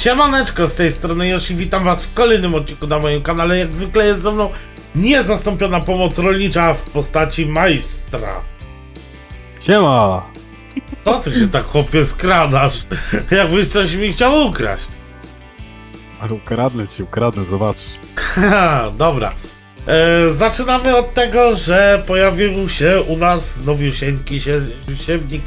Siemaneczko, z tej strony Yoshi, witam was w kolejnym odcinku na moim kanale. Jak zwykle jest ze mną niezastąpiona pomoc rolnicza w postaci majstra. Siema! To ty się tak chłopie skradasz, jakbyś coś mi chciał ukraść. Ale ukradnę ci, ukradnę, zobaczysz. Dobra. E, zaczynamy od tego, że pojawił się u nas nowiusieńki sie, siewnik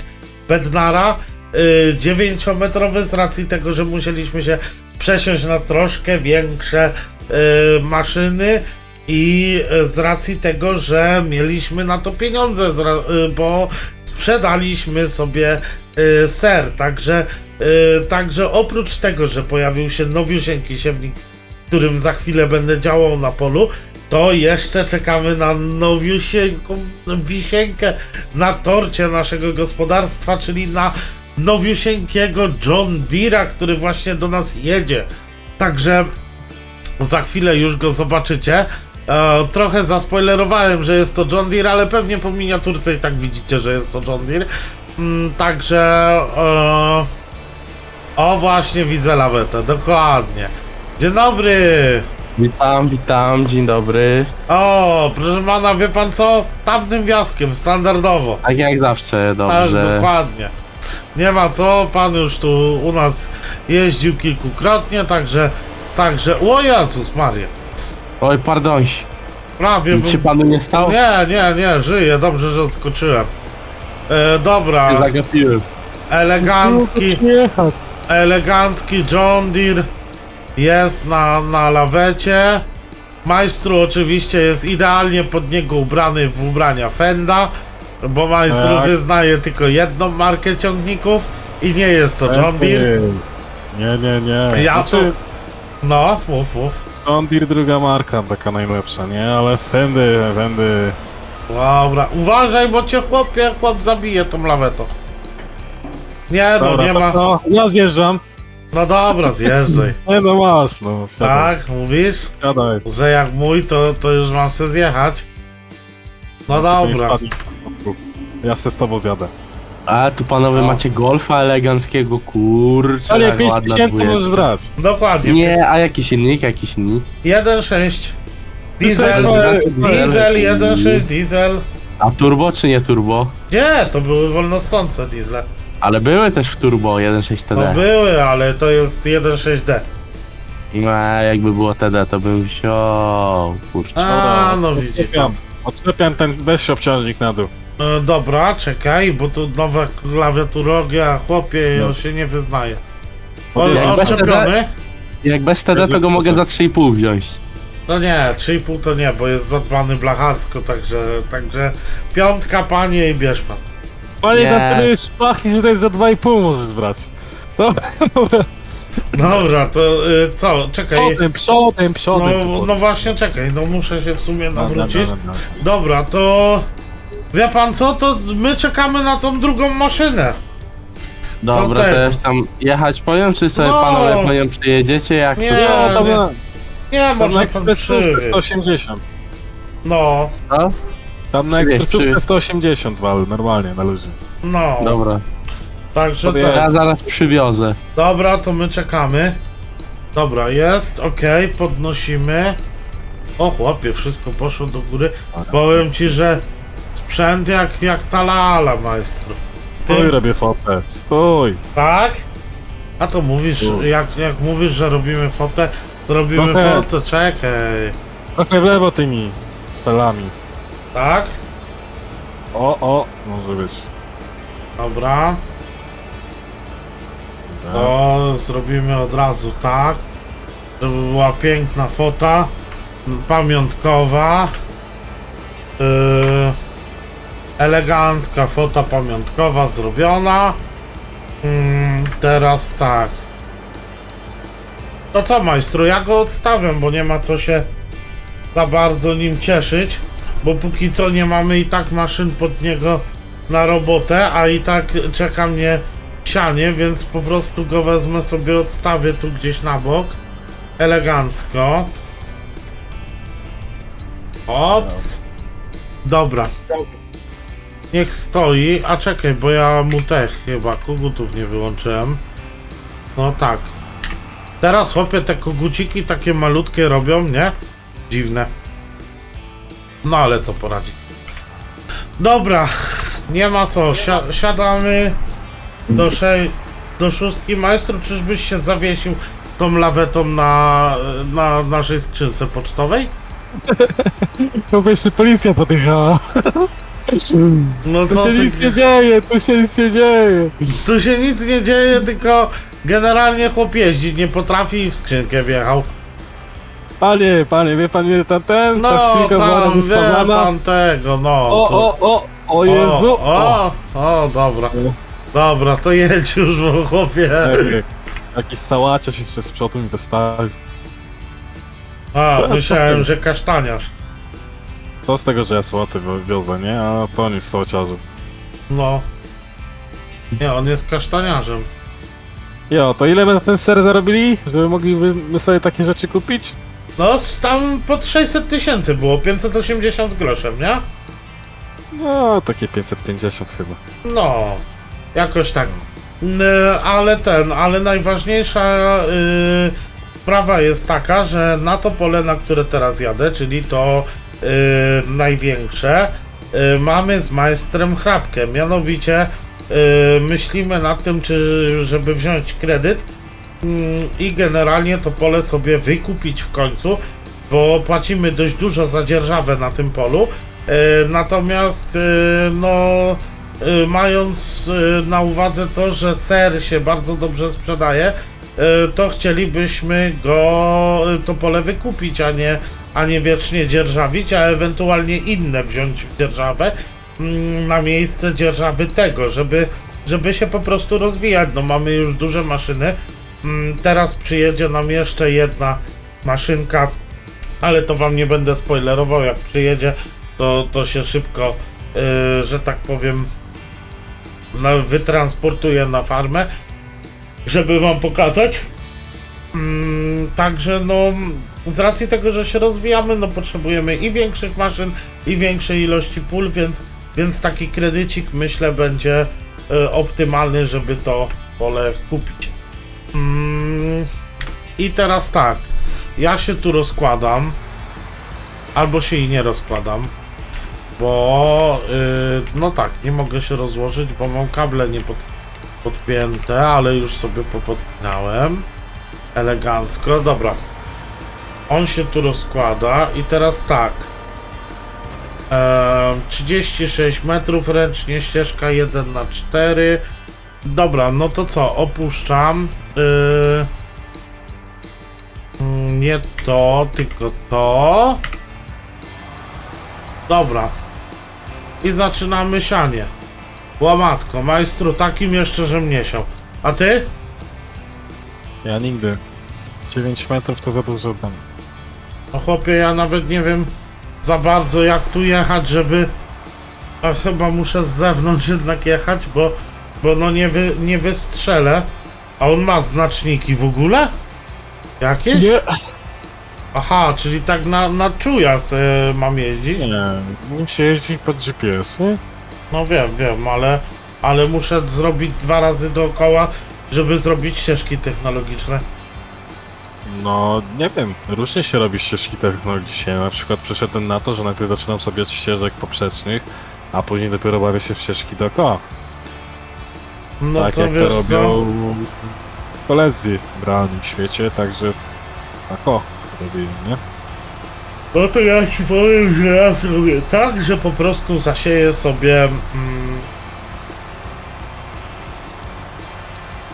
Bednara. E, 9-metrowy z racji tego, że musieliśmy się przesiąść na troszkę większe e, maszyny i e, z racji tego, że mieliśmy na to pieniądze, bo sprzedaliśmy sobie ser, także, także oprócz tego, że pojawił się nowiusieńki siewnik którym za chwilę będę działał na polu, to jeszcze czekamy na nowiusieńką wisienkę na torcie naszego gospodarstwa, czyli na nowiusieńkiego John Deere'a, który właśnie do nas jedzie. Także za chwilę już go zobaczycie. E, trochę zaspoilerowałem, że jest to John Deere, ale pewnie po miniaturce i tak widzicie, że jest to John Deere. Mm, także... E, o właśnie, widzę lawetę, dokładnie. Dzień dobry! Witam, witam, dzień dobry. O, proszę pana, wie pan co? Tamtym wjazdkiem, standardowo. Tak jak zawsze, Tak, dobrze. dokładnie. Nie ma co, pan już tu u nas jeździł kilkukrotnie, także, także, o Jezus Maria, Oj, pardon, prawie nic się bym... panu nie stało? Nie, nie, nie, żyję, dobrze, że odskoczyłem. E, dobra, Nie zagapiłem. elegancki, Przyjechać. elegancki John Deere jest na, na lawecie. Majstru oczywiście jest idealnie pod niego ubrany w ubrania Fenda, bo majstru Tak. wyznaje tylko jedną markę ciągników i nie jest to John Deere. Nie, nie, nie. Ja Znaczy, No, mów, mów. John Deere druga marka, taka najlepsza, nie? Ale Fendy, Fendy... Dobra, uważaj, bo cię chłopie, chłop zabije tą lawetą. Nie no, Dobra, nie to ma. co? Ja zjeżdżam. No dobra, zjeżdżaj. Nie no masz, no. Wsiadaj, Tak, mówisz? Wsiadaj. Że jak mój, to, to już mam się zjechać. No nie dobra. Ja se z tobą zjadę. A, tu panowie No. macie golfa eleganckiego, kurczę, Ale jak 5 ładna tysięcy dwójeczka. możesz brać. Dokładnie. Nie, a jakiś inny, jakiś inny. 1.6 Diesel, też diesel, 1.6 diesel. A turbo czy nie turbo? Gdzie? To były wolnosące diesle. Ale były też w turbo 1.6 No TD. były, ale to jest 1.6D. No, jakby było TD, to bym wziął, kurczę. A, no widzi pan. Odczepiam. Odczepiam ten weź obciążnik na dół. E, dobra, czekaj, bo tu nowa klawiaturogia, chłopie, No. się nie wyznaje. O, Jak bez odczepiony? Jak bez TD, to go mogę za 3,5 wziąć. No nie, 3,5 to nie, bo jest zadbany blacharsko, także, także piątka panie i bierz pan. Panie, Nie. na który jest szpachnie, że to jest za 2,5 możesz brać. Dobra, dobra. Dobra, to y, co, czekaj. Przodem, przodem, przodem. No, no właśnie, czekaj, no muszę się w sumie No, nawrócić. no, no, no. Dobra, to wie pan co, to my czekamy na tą drugą maszynę. Dobra, tego. też tam jechać po nią, czy sobie No. panowie po nią przyjedziecie? Jak Nie. to No, tam nie. na, Nie, tam na może pan ekspresówce przywieźć. 180. No, co? Tam na Przywieź, ekspresówce przywieź. 180 wal, normalnie, na luzie. no. Dobra. Także tak. Ja zaraz przywiozę. Dobra, to my czekamy. Dobra, jest, okej, podnosimy. O chłopie, wszystko poszło do góry. Powiem ci, że sprzęt jak, jak ta lala, majstro. Stój, Ty, robię fotę. Stój. tak? A to mówisz, Tu. jak, jak mówisz, że robimy fotę, to robimy Trochę. fotę, czekaj. Trochę w lewo tymi pelami. Tak? O, o, może być. Dobra. Dobra. To zrobimy od razu tak, żeby była piękna fota, m, pamiątkowa, yy, elegancka fota pamiątkowa zrobiona. Mm, teraz tak. To co majstru, ja go odstawiam, bo nie ma co się za bardzo nim cieszyć, bo póki co nie mamy i tak maszyn pod niego na robotę, a i tak czeka mnie sianie, więc po prostu go wezmę sobie, odstawię tu gdzieś na bok. Elegancko. Ops. Dobra. Niech stoi. A czekaj, bo ja mu te chyba kogutów nie wyłączyłem. No tak. Teraz chłopie te koguciki takie malutkie robią, nie? Dziwne. No ale co poradzić. Dobra, nie ma co. Si- siadamy do, do szóstki. Maestro, czyżbyś się zawiesił tą lawetą na, na naszej skrzynce pocztowej? To jeszcze policja podjechała. No Tu co się ty, nic nie dzieje, tu się nic nie dzieje. tu się nic nie dzieje, tylko generalnie chłop jeździć nie potrafi i w skrzynkę wjechał. Panie, panie, wie pan ile tam ten? ta No, skrzynka była tam wie rozespawana? pan tego, no. O, to- o, o, o Jezu! O, o, o, dobra. Dobra, to jedź już, bo chłopie. Taki- Jakiś sałaciarz jeszcze z przodu mi zostawił. A, myślałem, że kasztaniarz. Co z tego, że ja sałaty wi- wiozę, nie? A to on jest sałaciarzem. No. Nie, on jest kasztaniarzem. Jo, to ile my za ten ser zarobili? Żeby mogliby sobie takie rzeczy kupić? No, z tam pod 600 tysięcy było, 580 z groszem, nie? No, takie 550 chyba. No, jakoś tak. N- ale ten, ale najważniejsza y, sprawa jest taka, że na to pole, na które teraz jadę, czyli to największe, y, mamy z majstrem chrapkę. Mianowicie y, myślimy nad tym, czy żeby wziąć kredyt mm, i generalnie to pole sobie wykupić w końcu, bo płacimy dość dużo za dzierżawę na tym polu. Natomiast, no, mając na uwadze to, że ser się bardzo dobrze sprzedaje, to chcielibyśmy go, e, to pole wykupić, a nie, a nie wiecznie dzierżawić, a ewentualnie inne wziąć w dzierżawę mm, na miejsce dzierżawy tego, żeby, żeby się po prostu rozwijać. No, mamy już duże maszyny. Mm, Teraz przyjedzie nam jeszcze jedna maszynka, ale to wam nie będę spoilerował. Jak przyjedzie, to, to się szybko, yy, że tak powiem, wytransportuje na farmę, żeby wam pokazać. Mm, także no, z racji tego, że się rozwijamy, no potrzebujemy i większych maszyn, i większej ilości pól, więc, więc taki kredycik myślę będzie y, optymalny, żeby to pole kupić. Mm, I teraz tak, ja się tu rozkładam, albo się i nie rozkładam, bo y, no tak, nie mogę się rozłożyć, bo mam kable nie pod, podpięte, ale już sobie popodpinałem. Elegancko, dobra. On się tu rozkłada i teraz tak. Eee, 36 metrów ręcznie, ścieżka 1 na 4 Dobra, no to co, opuszczam. Yy... Mm, Nie to, tylko to. Dobra. I zaczynamy sianie. Łamatko, majstru, takim jeszcze, że mnie siał. A ty? Ja nigdy. 9 metrów to za dużo tam. No chłopie, ja nawet nie wiem za bardzo jak tu jechać, żeby... A chyba muszę z zewnątrz jednak jechać, bo, bo no nie, wy, nie wystrzelę. A on ma znaczniki w ogóle? Jakieś? Aha, czyli tak na, na czuja se mam jeździć? Nie, nim się jeździ pod GPS-y. No wiem, wiem, ale, ale muszę zrobić dwa razy dookoła, żeby zrobić ścieżki technologiczne. No, nie wiem, różnie się robi ścieżki technologiczne. Na przykład przeszedłem na to, że najpierw zaczynam sobie od ścieżek poprzecznych, a później dopiero bawię się w ścieżki dookoła. No tak to jak to wiesz co? robią koledzy w realnym świecie, także tak o, robili, nie? No to ja ci powiem, że ja zrobię tak, że po prostu zasieję sobie. Mm,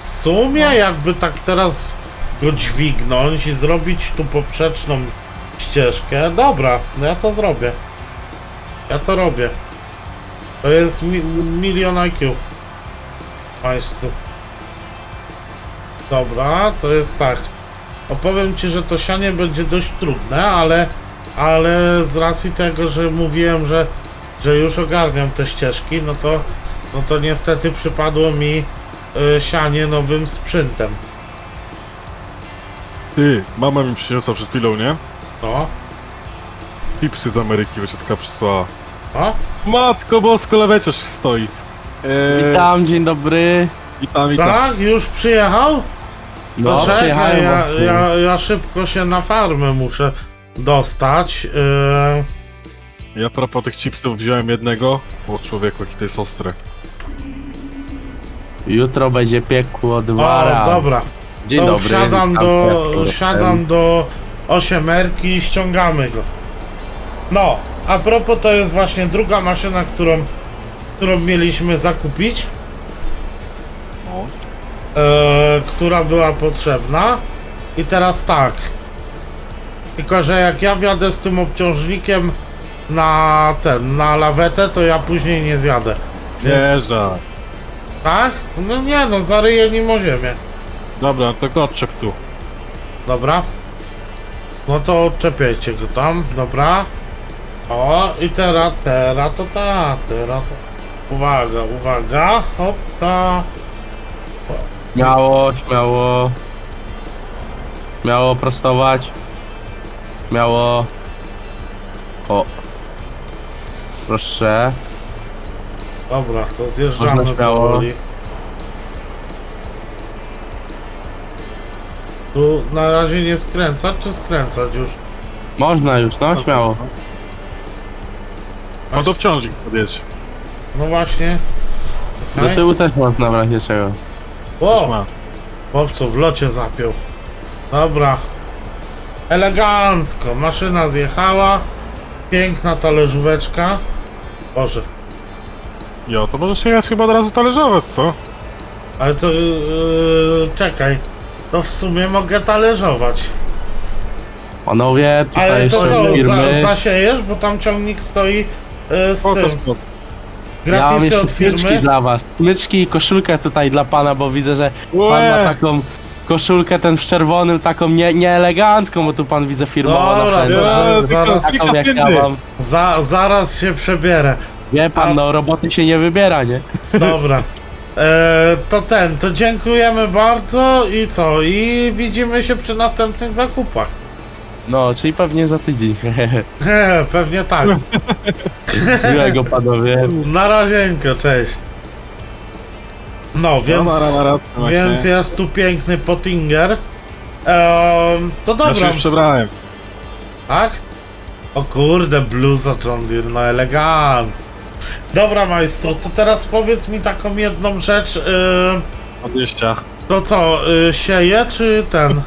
w sumie, jakby tak teraz go dźwignąć i zrobić tu poprzeczną ścieżkę. Dobra, no ja to zrobię. Ja to robię. To jest mi milion IQ. Majstru. Dobra, to jest tak. Opowiem ci, że to sianie będzie dość trudne, ale, ale z racji tego, że mówiłem, że, że już ogarniam te ścieżki, no to, no to niestety przypadło mi y, sianie nowym sprzętem. Ty, mama mi przyniosła przed chwilą, nie? No, Tipsy z Ameryki wyczetka przysłała. o, Matko bosko, leweciarz stoi. Eee, Witam, dzień dobry. Witam, witam. tak, już przyjechał? No, Poczekaj, przyjechałem ja, właśnie. ja, ja szybko się na farmę muszę dostać. Yy, Ja a propos tych chipsów wziąłem jednego, bo człowieku jaki to jest ostry. Jutro będzie piekło o, dwara. dobra. Dzień to dobry. wsiadam witam do, serdecznie. wsiadam do osiemerki i ściągamy go. No, a propos to jest właśnie druga maszyna, którą, którą mieliśmy zakupić, No. e, która była potrzebna. I teraz tak. Tylko, że jak ja wjadę z tym obciążnikiem na ten, na lawetę, to ja później nie zjadę. Nie żal. Tak? No nie no, zaryję nim o ziemię. Dobra, to go odczep tu. Dobra. No to odczepiajcie go tam, dobra. O, i teraz, teraz to ta, teraz to... Uwaga, uwaga, hopka. Śmiało, śmiało. Śmiało prostować. Śmiało. O. Proszę. Dobra, to zjeżdżamy Można śmiało. powoli. Tu na razie nie skręcać, czy skręcać już? Można już, no śmiało. No to wciążnik podjedź. No właśnie. Do Czekaj. tyłu też można w razie czego. O, Ma. chłopcu w locie zapiął. Dobra. Elegancko. Maszyna zjechała. Piękna talerzóweczka. Boże. Jo, to możesz jechać chyba od razu talerzowe, co? Ale to... Yy, czekaj. To w sumie mogę talerzować. Panowie, tutaj Ale to jeszcze co, za, firmy. zasiejesz? Bo tam ciągnik stoi yy, z Spoko, tym. spoko. ja mam Gratisy jeszcze od smyczki firmy. dla was. Smyczki i koszulkę tutaj dla pana, bo widzę, że pan ma Łe! taką koszulkę ten w czerwonym, taką nie, nieelegancką, bo tu pan widzę firmowo Dobra, napędza. to za- Ja, zaraz- Taką jak ja mam. Za, zaraz się przebierę. Wie pan, no roboty się nie wybiera, nie? Dobra. E, to ten, to dziękujemy bardzo i co? I widzimy się przy następnych zakupach. No, czyli pewnie za tydzień. Pewnie tak. Miłego panowie. Na razieńko, cześć. No, więc, No, więc jest tu piękny Pottinger. Ehm, to ja się dobra, już przebrałem. tak? O kurde, bluza John Deere, no elegant. Dobra, majstro, to teraz powiedz mi taką jedną rzecz. Yy, 20. to co, yy, sieje czy ten?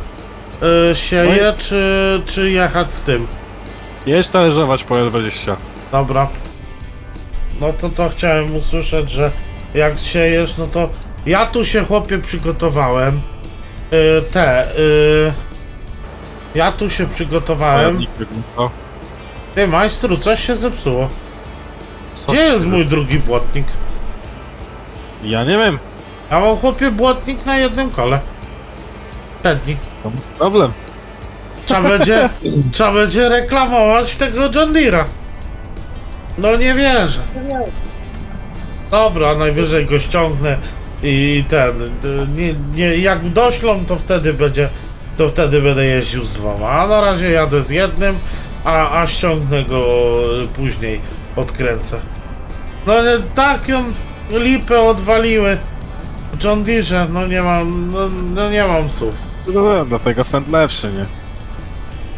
Yy, sieje czy, czy jechać z tym? Jedź talerzować po L20. Dobra. No to to chciałem usłyszeć, że jak siejesz, no to ja tu się chłopie przygotowałem. Yy, te, yy, ja tu się przygotowałem. Ty majstru, coś się zepsuło. Gdzie jest mój drugi błotnik? Ja nie wiem. Ja mam chłopie błotnik na jednym kole. Przedni. To jest problem. Trzeba będzie, trzeba będzie reklamować tego John Deere'a. No nie wierzę. Dobra, najwyżej go ściągnę i ten, nie, nie, jak doślą, to wtedy będzie, to wtedy będę jeździł z dwoma, a na razie jadę z jednym, a, a ściągnę go później, odkręcę. No nie, taką lipę odwaliły w John Deere, no nie mam, no, no nie mam słów. No, dlatego fend lepszy, nie?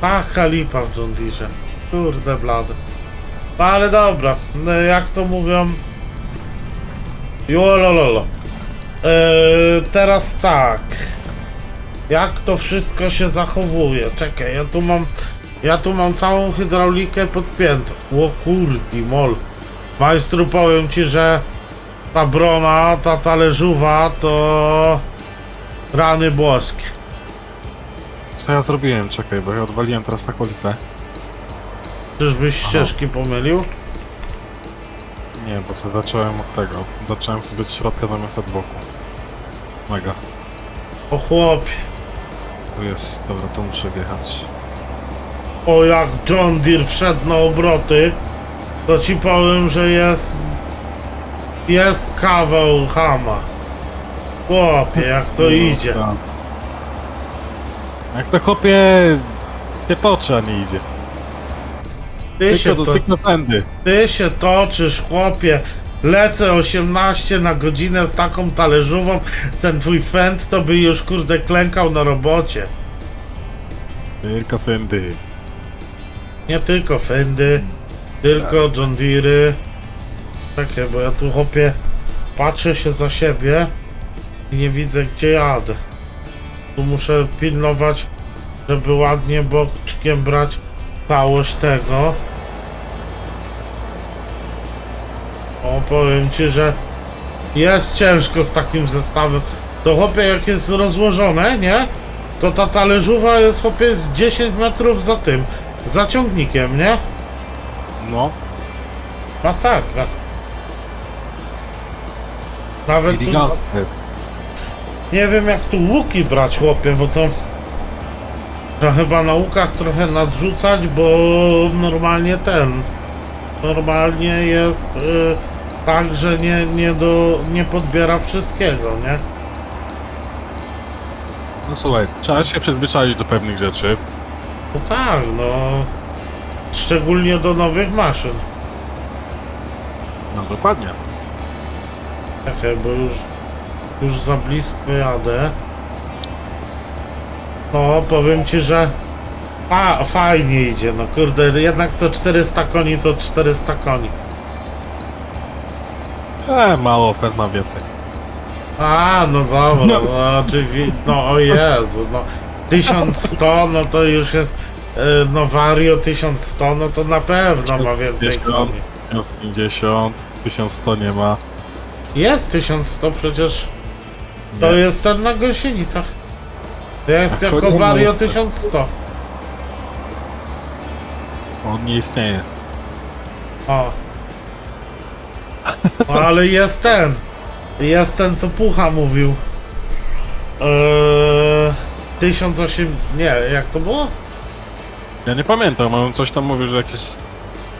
Taka lipa w John Deere. Kurde blady. No ale dobra, no, jak to mówią... Jolololo. Eee, teraz tak. Jak to wszystko się zachowuje? Czekaj, ja tu mam... Ja tu mam całą hydraulikę podpiętą. O kurdi mol. Majstru, powiem ci, że ta brona, ta talerzówa to... Rany błoskie. Co ja zrobiłem? Czekaj, bo ja odwaliłem teraz taką lipę. Czyżbyś ścieżki pomylił? Nie, bo sobie zacząłem od tego. Zacząłem sobie z środka zamiast od boku. Mega. O chłopie. Tu jest, dobra, tu muszę wjechać. O jak John Deere wszedł na obroty, to ci powiem, że jest... Jest kawał hama. Chłopie, jak to idzie. Tak. Jak to chłopie się toczy, a nie idzie. Ty się, to, ty się toczysz, chłopie. lecę 18 na godzinę z taką talerzową, ten twój fend to by już kurde klękał na robocie. Tylko fendy. Nie tylko Fendy, tylko John Deere. Czekaj, bo ja tu chopie patrzę się za siebie i nie widzę gdzie jadę. Tu muszę pilnować, żeby ładnie boczkiem brać całość tego. O, powiem ci, że jest ciężko z takim zestawem. To chopie jak jest rozłożone, nie? To ta talerzówa jest chopie z 10 metrów za tym, za ciągnikiem, nie? No, Masakra. Nawet tu, nie wiem jak tu łuki brać, chłopie, bo to trzeba chyba na łukach trochę nadrzucać, bo normalnie ten, normalnie jest y, tak, że nie, nie, do, nie podbiera wszystkiego, nie? No słuchaj, trzeba się przyzwyczaić do pewnych rzeczy. No tak, no. Szczególnie do nowych maszyn. No dokładnie. Czekaj, bo już, już za blisko jadę. No, powiem ci, że a, fajnie idzie, no kurde, jednak co 400 koni to 400 koni. E, mało, Fed ma więcej. A, no dobra, no oczywiście, no o Jezu, no 1100, no to już jest, y, no Vario 1100, no to na pewno ma więcej 1000, koni. 1050, 1100 nie ma. Jest 1100 przecież, to Nie. jest ten na gąsienicach. Jest A jako ma- 1100. On nie istnieje. O. No ale jest ten. Jest ten, co Pucha mówił. Eee, 1008... Nie, jak to było? Ja nie pamiętam, ale on coś tam mówił, że jakieś...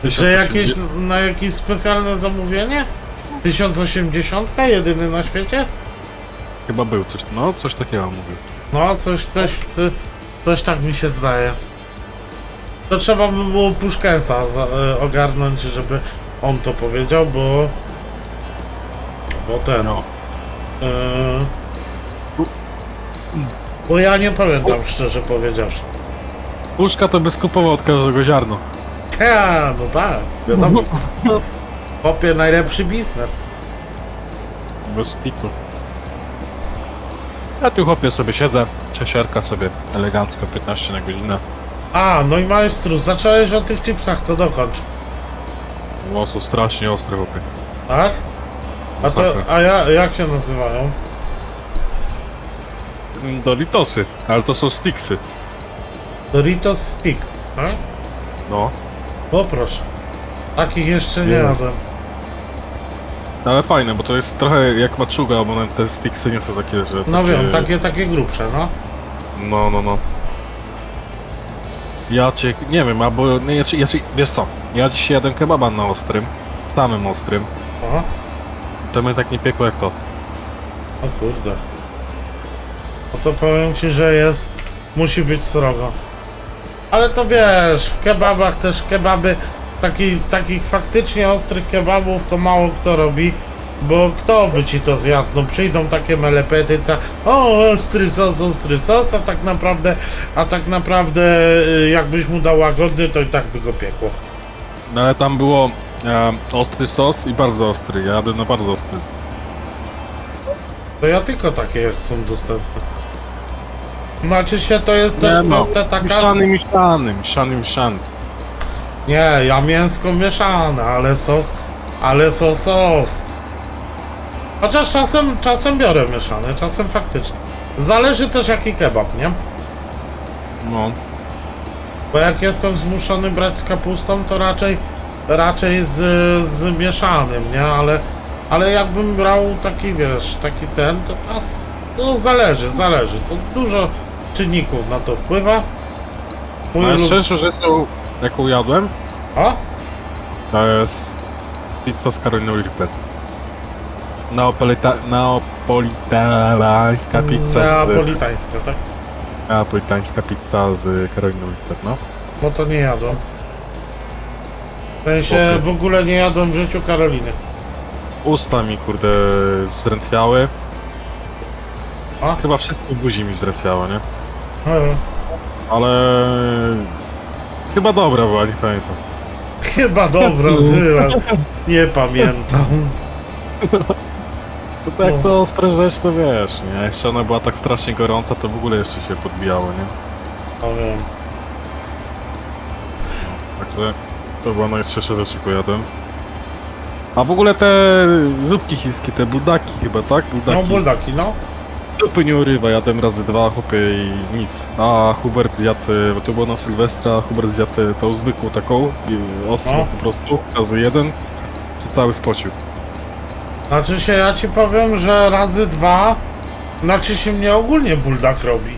Że jakieś, na jakieś specjalne zamówienie? 1080? Jedyny na świecie? Chyba był coś, no coś takiego mówił. No, coś, coś, coś, coś tak mi się zdaje. To trzeba by było Puszkensa za, e, ogarnąć, żeby on to powiedział, bo... Bo ten... No. e, bo ja nie pamiętam, szczerze powiedziawszy. Puszka to by skupował od każdego ziarno. Ja, no tak, wiadomo. Popie najlepszy biznes. Bez piku. Ja tu chłopie sobie siedzę, czesiarka sobie elegancko 15 na godzinę. A, no i majstru, zacząłeś o tych chipsach, to dokończ. Włosy strasznie ostre chłopie. Tak? A to, Masakra. a ja, jak się nazywają? Doritosy, ale to są sticksy. Doritos Sticks, tak? No. O proszę. Takich jeszcze nie Nie. jadłem. Ale fajne, bo to jest trochę jak maczuga, bo one- te sticksy nie są takie, że... No takie... wiem, takie, takie grubsze, no. No, no, no. Ja cię, nie wiem, albo, nie, ja, ci- ja, ci- wiesz co, ja dzisiaj jadłem kebaba na ostrym, samym ostrym, Aha. to mnie tak nie piekło jak to. O kurde. No to powiem ci, że jest... Musi być srogo. Ale to wiesz, w kebabach też kebaby... Taki, takich faktycznie ostrych kebabów to mało kto robi. Bo kto by ci to zjadł? No przyjdą takie melepety, co o ostry sos, ostry sos, a tak naprawdę, a tak naprawdę y, jakbyś mu dał łagodny, to i tak by go piekło. No ale tam było e, ostry sos i bardzo ostry, ja jadłem na bardzo ostry. To ja tylko takie jak są dostępne. Znaczy się to jest też Nie no, kwestia taka... mieszany, mieszany, mieszany, mieszany. Nie, ja mięsko mieszane, ale sos, ale sos ostry. Chociaż czasem, czasem biorę mieszany, czasem faktycznie. Zależy też jaki kebab, nie? No, Bo jak jestem zmuszony brać z kapustą, to raczej, raczej z, z mieszanym, nie? Ale, ale jakbym brał taki, wiesz, taki ten, to as, no zależy, zależy. To dużo czynników na to wpływa. Mój lub... najszerszą rzeczą, jaką jadłem, O? to jest pizza z Karoliną Reaper. Neapolita, neapolitańska pizza z... Neapolitańska, tak? Neapolitańska pizza z Karoliną Reaper, no. No to nie jadłem. W sensie Okej. w ogóle nie jadłem w życiu Karoliny. usta mi kurde zdrętwiały. A? Chyba wszystko w buzi mi zdrętwiało, nie? E, Ale... Chyba dobra była, nie pamiętam. Chyba dobra była. Nie pamiętam. To tak No. to ostre rzecz, to wiesz, nie? Jeszcze ona była tak strasznie gorąca, to w ogóle jeszcze się podbijało, nie? No wiem. Także to była najczęstsze rzeczy, jaką jadłem. A w ogóle te zupki chińskie, te buldaki chyba, tak? Buldaki. No buldaki, no. Dupy nie urywa, jadłem razy dwa, chłopie i nic. A Hubert zjadł, bo to było na Sylwestra, Hubert zjadł tą zwykłą taką, i ostrą No. po prostu, razy jeden, czy cały spocił. Znaczy się, ja ci powiem, że razy dwa, znaczy się mnie ogólnie buldak robi.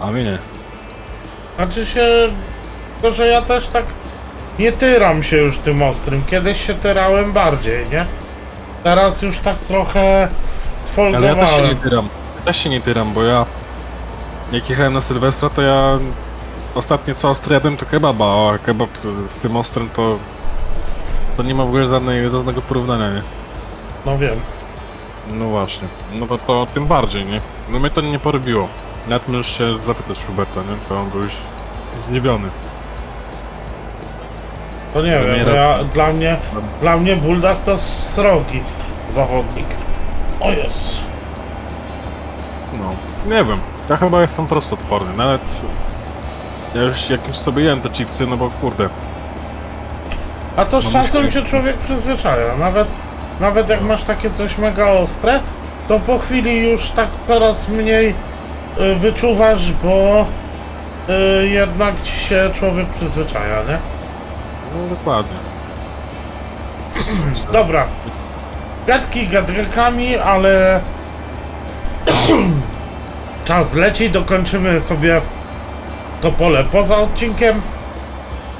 A mnie nie. Znaczy się, to że ja też tak nie tyram się już tym ostrym. Kiedyś się tyrałem bardziej, nie? Teraz już tak trochę Ale ja też się nie sfolgowałem. tyram. Ja też się nie tyram, bo ja jak jechałem na Sylwestra, to ja ostatnie co ostry jadłem to kebaba, a kebab z tym ostrym to to nie ma w ogóle żadnej, żadnego porównania, nie? No wiem. No właśnie. No to, to tym bardziej, nie? No mnie to nie porobiło. Nawet możesz się zapytać Huberta, nie? To on był już zdziwiony. To nie wiem, nie bo raz- ja, dla mnie, dla mnie buldak to srogi zawodnik. O jest. No, nie wiem. Ja chyba jestem prosto odporny. Nawet ja już, jak już sobie jem te chipsy, no bo kurde. A to z No czasem się człowiek przyzwyczaja. Nawet, nawet jak masz takie coś mega ostre, to po chwili już tak coraz mniej y, wyczuwasz, bo y, jednak ci się człowiek przyzwyczaja, nie? No dokładnie. Dobra. Gadki gadkami, ale czas leci, dokończymy sobie to pole poza odcinkiem.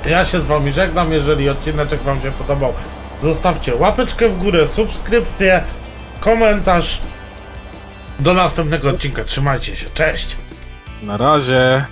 Ja się z wami żegnam, jeżeli odcineczek wam się podobał, zostawcie łapeczkę w górę, subskrypcję, komentarz. Do następnego odcinka, trzymajcie się, cześć! Na razie.